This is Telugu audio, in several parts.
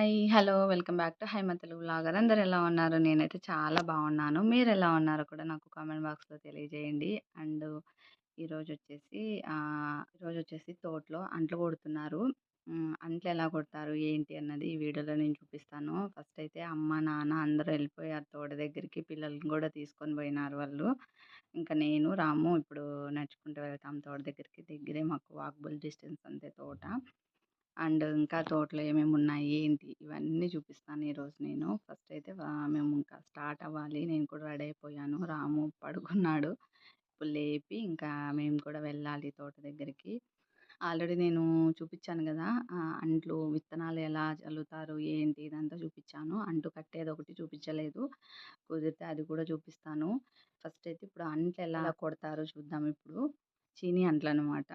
Hi hello welcome back to Haima Telugu blogger అందరు ఎలా ఉన్నారు? నేనైతే చాలా బాగున్నాను. మీరు ఎలా ఉన్నారో కూడా నాకు కామెంట్ బాక్స్లో తెలియజేయండి. అండ్ ఈరోజు వచ్చేసి ఈరోజు వచ్చేసి తోటలో అంట్లు కొడుతున్నారు. అంట్లు ఎలా కొడతారు? ఏంటి అన్నది ఈ వీడియోలో నేను చూపిస్తాను. ఫస్ట్ అయితే అమ్మ నాన్న అందరూ వెళ్ళిపోయారు తోట దగ్గరికి పిల్లల్ని కూడా తీసుకొని పోయినారు వాళ్ళు. ఇంకా నేను రాము ఇప్పుడు నడుచుకుంటూ వెళ్తాం తోట దగ్గరికి. దగ్గరే మాకు వాకబుల్ డిస్టెన్స్ అంతే తోట. అండ్ ఇంకా తోటలో ఏమేమి ఉన్నాయి ఏంటి ఇవన్నీ చూపిస్తాను ఈరోజు నేను. ఫస్ట్ అయితే వా- మేము ఇంకా స్టార్ట్ అవ్వాలి. నేను కూడా రెడీ అయిపోయాను. రాము పడుకున్నాడు. ఇప్పుడు లేపి ఇంకా మేము కూడా వెళ్ళాలి తోట దగ్గరికి. ఆల్రెడీ నేను చూపించాను కదా అంట్లు విత్తనాలు ఎలా చల్లుతారు ఏంటి ఇదంతా చూపించాను. అంటు కట్టేది ఒకటి చూపించలేదు. కుదిరితే అది కూడా చూపిస్తాను. ఫస్ట్ అయితే ఇప్పుడు అంట్లు ఎలా కొడతారో చూద్దాం ఇప్పుడు. చీనీ అంట్లు అనమాట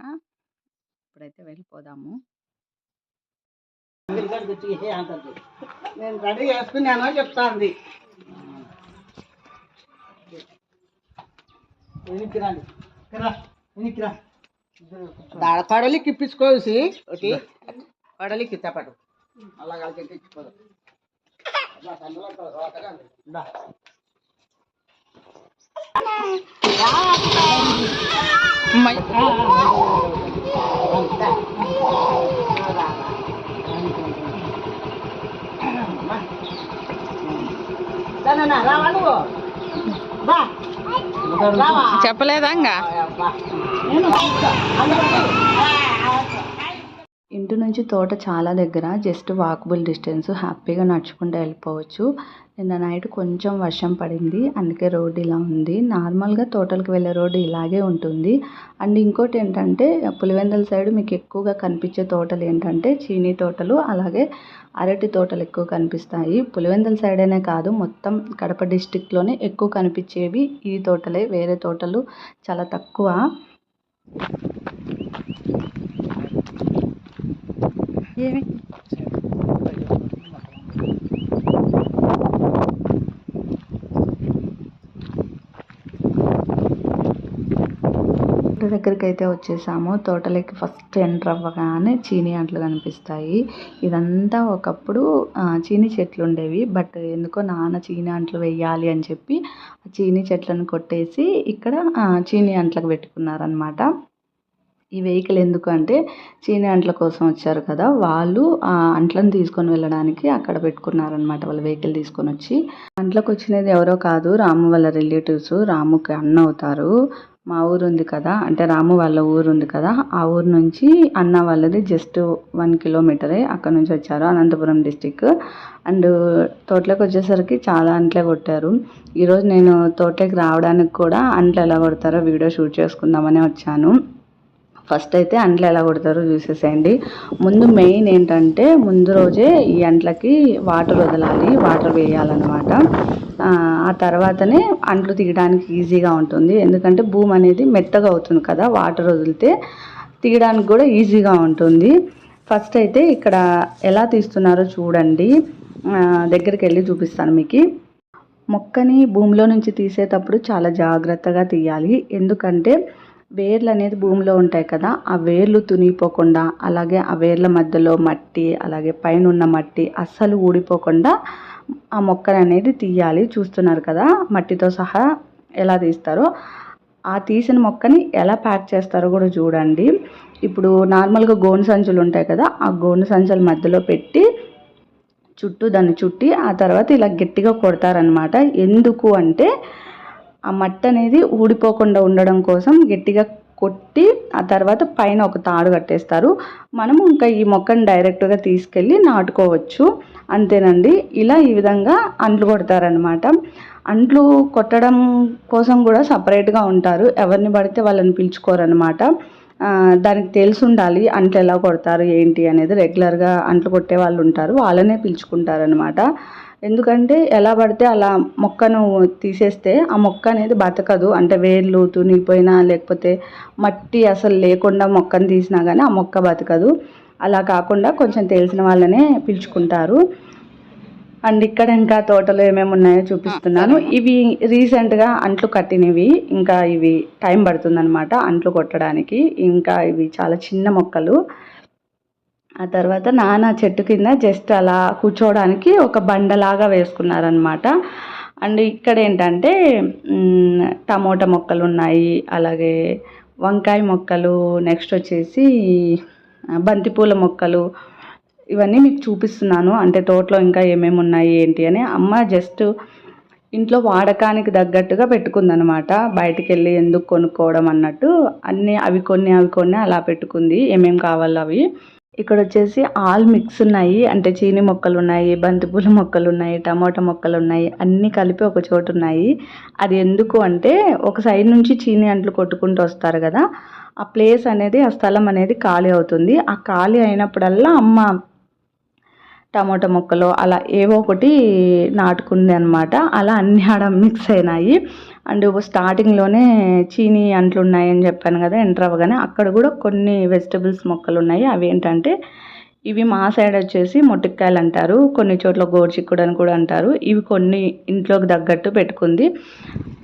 ఇప్పుడైతే వెళ్ళిపోదాము. నేను రెడీ చేసుకున్నానో చెప్తాంది. పడలికి ఇప్పించుకోసి ఒకటి. పడలికి తప్పడు అలా కలిసి ఇచ్చిపోదు చెప్పలేదా ఇంటి నుంచి తోట చాలా దగ్గర జస్ట్ వాకబుల్ డిస్టెన్స్ హ్యాపీగా నడుచుకుంటూ వెళ్ళిపోవచ్చు. నిన్న నైట్ కొంచెం వర్షం పడింది. అందుకే రోడ్డు ఇలా ఉంది. నార్మల్గా తోటలకు వెళ్ళే రోడ్డు ఇలాగే ఉంటుంది. అండ్ ఇంకోటి ఏంటంటే పులివెందల సైడ్ మీకు ఎక్కువగా కనిపించే తోటలు ఏంటంటే చీనీ తోటలు అలాగే అరటి తోటలు ఎక్కువ కనిపిస్తాయి. పులివెందల సైడ్ అనే కాదు మొత్తం కడప డిస్టిక్లోనే ఎక్కువ కనిపించేవి ఈ తోటలే. వేరే తోటలు చాలా తక్కువ. ఏమి? తోట దగ్గరికి అయితే వచ్చేసాము. తోటలోకి ఫస్ట్ ఎంటర్ అవ్వగానే చీనీ అంట్లు కనిపిస్తాయి. ఇదంతా ఒకప్పుడు చీని చీనీ చెట్లు ఉండేవి. బట్ ఎందుకో నాన్న చీనీ అంట్లు వేయాలి అని చెప్పి ఆ చీనీ చెట్లను కొట్టేసి ఇక్కడ చీని చీనీ అంట్లకు పెట్టుకున్నారనమాట ఈ వెహికల్ ఎందుకు అంటే చీనీ అంట్ల కోసం వచ్చారు కదా. వాళ్ళు ఆ అంట్లను తీసుకొని వెళ్ళడానికి అక్కడ పెట్టుకున్నారనమాట వాళ్ళ వెహికల్ తీసుకొని వచ్చి. అంట్లకు వచ్చినది ఎవరో కాదు రాము వాళ్ళ రిలేటివ్స్. రాముకి అన్న అవుతారు. మా ఊరు ఉంది కదా అంటే రాము వాళ్ళ ఊరు ఉంది కదా ఆ ఊరు నుంచి అన్న వాళ్ళది జస్ట్ వన్ కిలోమీటరే అక్కడ నుంచి వచ్చారు అనంతపురం డిస్టిక్. అండ్ తోటలోకి వచ్చేసరికి చాలా అంట్లే కొట్టారు. ఈరోజు నేను తోటలోకి రావడానికి కూడా అంట్లు ఎలా కొడతారో వీడియో షూట్ చేసుకుందామనే వచ్చాను. ఫస్ట్ అయితే అంట్లు ఎలా కొడతారో చూసేసేయండి. ముందు మెయిన్ ఏంటంటే ముందు రోజే ఈ అంట్లకి వాటర్ వదలాలి వాటర్ వేయాలన్నమాట. ఆ, తర్వాతనే అంట్లు తీయడానికి ఈజీగా ఉంటుంది. ఎందుకంటే భూమి అనేది మెత్తగా అవుతుంది కదా వాటర్ వదిలితే తీయడానికి కూడా ఈజీగా ఉంటుంది. ఫస్ట్ అయితే ఇక్కడ ఎలా తీస్తున్నారో చూడండి. దగ్గరికి వెళ్ళి చూపిస్తాను మీకు. మొక్కని భూమిలో నుంచి తీసేటప్పుడు చాలా జాగ్రత్తగా తీయాలి. ఎందుకంటే వేర్లు అనేది భూమిలో ఉంటాయి కదా ఆ వేర్లు తునిగిపోకుండా అలాగే ఆ వేర్ల మధ్యలో మట్టి అలాగే పైన ఉన్న మట్టి అస్సలు ఊడిపోకుండా ఆ మొక్కను అనేది తీయాలి. చూస్తున్నారు కదా మట్టితో సహా ఎలా తీస్తారో ఆ తీసిన మొక్కని ఎలా ప్యాక్ చేస్తారో కూడా చూడండి. ఇప్పుడు నార్మల్గా గోను సంచులు ఉంటాయి కదా ఆ గోను సంచుల మధ్యలో పెట్టి చుట్టూ దాన్ని చుట్టి ఆ తర్వాత ఇలా గట్టిగా కొడతారనమాట ఎందుకు అంటే ఆ మట్టి అనేది ఊడిపోకుండా ఉండడం కోసం గట్టిగా కొట్టి ఆ తర్వాత పైన ఒక తాడు కట్టేస్తారు. మనము ఇంకా ఈ మొక్కను డైరెక్ట్గా తీసుకెళ్ళి నాటుకోవచ్చు. అంతేనండి. ఇలా ఈ విధంగా అంట్లు కొడతారనమాట అంట్లు కొట్టడం కోసం కూడా సపరేట్గా ఉంటారు. ఎవరిని పడితే వాళ్ళని పిలుచుకోరనమాట దానికి తెలిసి ఉండాలి అంట్లు ఎలా కొడతారు ఏంటి అనేది. రెగ్యులర్గా అంట్లు కొట్టే వాళ్ళు ఉంటారు. వాళ్ళనే పిలుచుకుంటారనమాట ఎందుకంటే ఎలా పడితే అలా మొక్కను తీసేస్తే ఆ మొక్క అనేది బతకదు. అంటే వేర్లు తునిగిపోయినా లేకపోతే మట్టి అసలు లేకుండా మొక్కను తీసినా కానీ ఆ మొక్క బతకదు. అలా కాకుండా కొంచెం తెలిసిన వాళ్ళనే పిలుచుకుంటారు. అండ్ ఇక్కడ ఇంకా తోటలో ఏమేమి ఉన్నాయో చూపిస్తున్నాను. ఇవి రీసెంట్గా అంట్లు కట్టినవి. ఇంకా ఇవి టైం పడుతుందన్నమాట అంట్లు కొట్టడానికి. ఇంకా ఇవి చాలా చిన్న మొక్కలు. ఆ తర్వాత నాన్న చెట్టు కింద జస్ట్ అలా కూర్చోవడానికి ఒక బండలాగా వేసుకున్నారనమాట అండ్ ఇక్కడ ఏంటంటే టమోటా మొక్కలు ఉన్నాయి అలాగే వంకాయ మొక్కలు నెక్స్ట్ వచ్చేసి బంతిపూల మొక్కలు ఇవన్నీ మీకు చూపిస్తున్నాను. అంటే తోటలో ఇంకా ఏమేమి ఉన్నాయి ఏంటి అని అమ్మ జస్ట్ ఇంట్లో వాడకానికి తగ్గట్టుగా పెట్టుకుందనమాట బయటికి వెళ్ళి ఎందుకు కొనుక్కోవడం అన్నట్టు అన్నీ అవి కొన్ని అవి కొన్ని అలా పెట్టుకుంది. ఏమేమి కావాలో అవి. ఇక్కడ వచ్చేసి ఆల్ మిక్స్ ఉన్నాయి. అంటే చీని మొక్కలు ఉన్నాయి బంతిపూల మొక్కలు ఉన్నాయి టమాటా మొక్కలు ఉన్నాయి. అన్నీ కలిపి ఒక చోటు ఉన్నాయి. అది ఎందుకు అంటే ఒక సైడ్ నుంచి చీని అంట్లు కొట్టుకుంటూ వస్తారు కదా ఆ ప్లేస్ అనేది ఆ స్థలం అనేది ఖాళీ అవుతుంది. ఆ ఖాళీ అయినప్పుడల్లా అమ్మ టమాటా మొక్కలు అలా ఏవో ఒకటి నాటుకుంది అనమాట అలా అన్ని ఆడ మిక్స్ అయినాయి. అండ్ స్టార్టింగ్లోనే చీని అంట్లు ఉన్నాయని చెప్పాను కదా ఎంటర్ అవ్వగానే అక్కడ కూడా కొన్ని వెజిటబుల్స్ మొక్కలు ఉన్నాయి. అవి ఏంటంటే ఇవి మా సైడ్ వచ్చేసి మొట్టికాయలు అంటారు కొన్ని చోట్ల గోర్చిక్కుడు అని కూడా అంటారు. ఇవి కొన్ని ఇంట్లోకి తగ్గట్టు పెట్టుకుంది.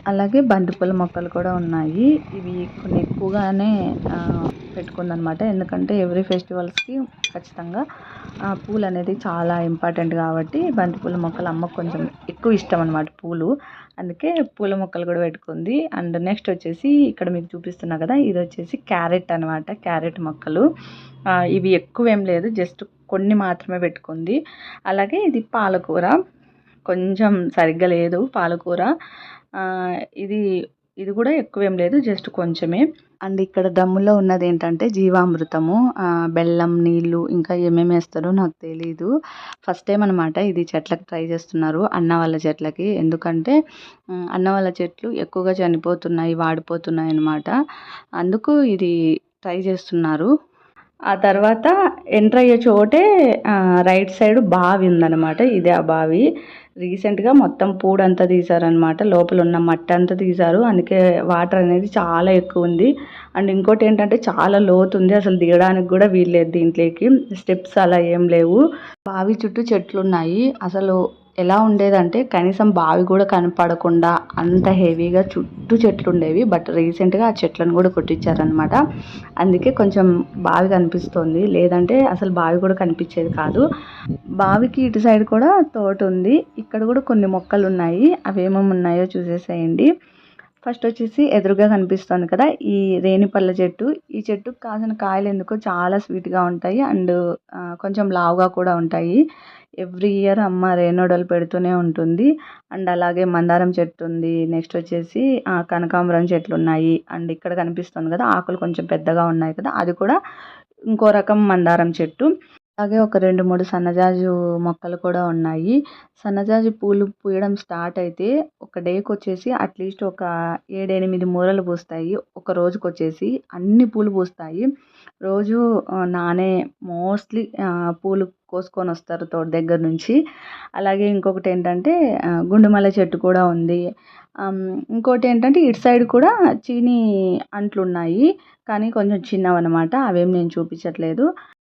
అలాగే బంతిపూల మొక్కలు కూడా ఉన్నాయి. ఇవి కొన్ని ఎక్కువగానే పెట్టుకుందనమాట ఎందుకంటే ఎవ్రీ ఫెస్టివల్స్కి ఖచ్చితంగా పూలు అనేది చాలా ఇంపార్టెంట్ కాబట్టి బంతిపూల మొక్కలు అమ్మకు కొంచెం ఎక్కువ ఇష్టం అనమాట పూలు. అందుకే పూల మొక్కలు కూడా పెట్టుకుంది. అండ్ నెక్స్ట్ వచ్చేసి ఇక్కడ మీకు చూపిస్తున్నా కదా ఇది వచ్చేసి క్యారెట్ అనమాట క్యారెట్ మొక్కలు. ఇవి ఎక్కువ ఏం లేదు జస్ట్ కొన్ని మాత్రమే పెట్టుకుంది. అలాగే ఇది పాలకూర. కొంచెం సరిగ్గా లేదు పాలకూర. ఇది ఇది కూడా ఎక్కువ ఏం లేదు జస్ట్ కొంచెమే. అండ్ ఇక్కడ దమ్ములో ఉన్నది ఏంటంటే జీవామృతము బెల్లం నీళ్ళు ఇంకా ఏమేమి వేస్తారో నాకు తెలీదు. ఫస్ట్ టైం అనమాట ఇది చెట్లకు ట్రై చేస్తున్నారు అన్న వాళ్ళ చెట్లకి. ఎందుకంటే అన్న వాళ్ళ చెట్లు ఎక్కువగా చనిపోతున్నాయి వాడిపోతున్నాయి అనమాట అందుకు ఇది ట్రై చేస్తున్నారు. ఆ తర్వాత ఎంటర్ అయ్యే చోటే రైట్ సైడ్ బావి ఉందన్నమాట. ఇదే ఆ బావి. రీసెంట్గా మొత్తం పూడంతా తీశారనమాట లోపల ఉన్న మట్టి అంతా తీశారు. అందుకే వాటర్ అనేది చాలా ఎక్కువ ఉంది. అండ్ ఇంకోటి ఏంటంటే చాలా లోతు ఉంది. అసలు దిగడానికి కూడా వీల్లేదు దీంట్లోకి. స్టెప్స్ అలా ఏం లేవు. బావి చుట్టూ చెట్లు ఉన్నాయి అసలు ఎలా ఉండేదంటే కనీసం బావి కూడా కనపడకుండా అంత హెవీగా చుట్టూ చెట్లు ఉండేవి. బట్ రీసెంట్గా ఆ చెట్లను కూడా కొట్టించారనమాట అందుకే కొంచెం బావి కనిపిస్తుంది. లేదంటే అసలు బావి కూడా కనిపించేది కాదు. బావికి ఇటు సైడ్ కూడా తోట ఉంది. ఇక్కడ కూడా కొన్ని మొక్కలు ఉన్నాయి. అవి ఏమేమి ఉన్నాయో చూసేసేయండి. ఫస్ట్ వచ్చేసి ఎదురుగా కనిపిస్తుంది కదా ఈ రేణిపళ్ళ చెట్టు. ఈ చెట్టుకు కాసిన కాయలు ఎందుకో చాలా స్వీట్గా ఉంటాయి అండ్ కొంచెం లావుగా కూడా ఉంటాయి. ఎవ్రీ ఇయర్ అమ్మ రేణోడలు పెడుతూనే ఉంటుంది. అండ్ అలాగే మందారం చెట్టు ఉంది. నెక్స్ట్ వచ్చేసి కనకాంబరం చెట్లు ఉన్నాయి. అండ్ ఇక్కడ కనిపిస్తుంది కదా ఆకులు కొంచెం పెద్దగా ఉన్నాయి కదా అది కూడా ఇంకో రకం మందారం చెట్టు. అలాగే ఒక రెండు మూడు సన్నజాజు మొక్కలు కూడా ఉన్నాయి. సన్నజాజి పూలు పూయడం స్టార్ట్ అయితే ఒక డేకి వచ్చేసి అట్లీస్ట్ ఒక ఏడెనిమిది మూరలు పూస్తాయి. ఒక రోజుకి వచ్చేసి అన్ని పూలు పూస్తాయి. రోజు నానే మోస్ట్లీ పూలు కోసుకొని వస్తారు తోట దగ్గర నుంచి. అలాగే ఇంకొకటి ఏంటంటే గుండుమల్ల చెట్టు కూడా ఉంది. ఇంకోటి ఏంటంటే ఇటు సైడ్ కూడా చీనీ అంట్లు ఉన్నాయి. కానీ కొంచెం చిన్నవన్నమాట. అవేం నేను చూపించట్లేదు.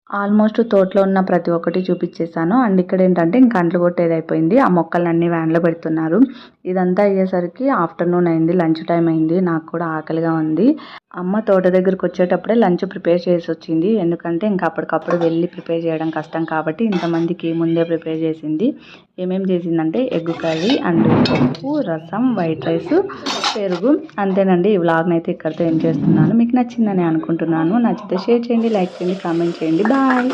ఆల్మోస్ట్ తోటలో ఉన్న ప్రతి ఒక్కటి చూపించేశాను అండ్ ఇక్కడ ఏంటంటే ఇంక అంట్లు కొట్టేది అయిపోయింది. ఆ మొక్కలన్నీ వ్యాన్లో పెడుతున్నారు. ఇదంతా అయ్యేసరికి ఆఫ్టర్నూన్ అయింది లంచ్ టైం అయింది. నాకు కూడా ఆకలిగా ఉంది. అమ్మ తోట దగ్గరికి వచ్చేటప్పుడే లంచ్ ప్రిపేర్ చేసి వచ్చింది. ఎందుకంటే ఇంకా అప్పటికప్పుడు వెళ్ళి ప్రిపేర్ చేయడం కష్టం కాబట్టి ఇంతమందికి ముందే ప్రిపేర్ చేసింది. ఏమేం చేసిందంటే ఎగ్ కర్రీ అండ్ పప్పు రసం వైట్ రైస్ పెరుగు. అంతేనండి. ఈ వ్లాగ్ని అయితే ఇక్కడితో ఏం చేస్తున్నాను. మీకు నచ్చిందని అనుకుంటున్నాను. నచ్చితే షేర్ చేయండి లైక్ చేయండి కామెంట్ చేయండి. బాయ్.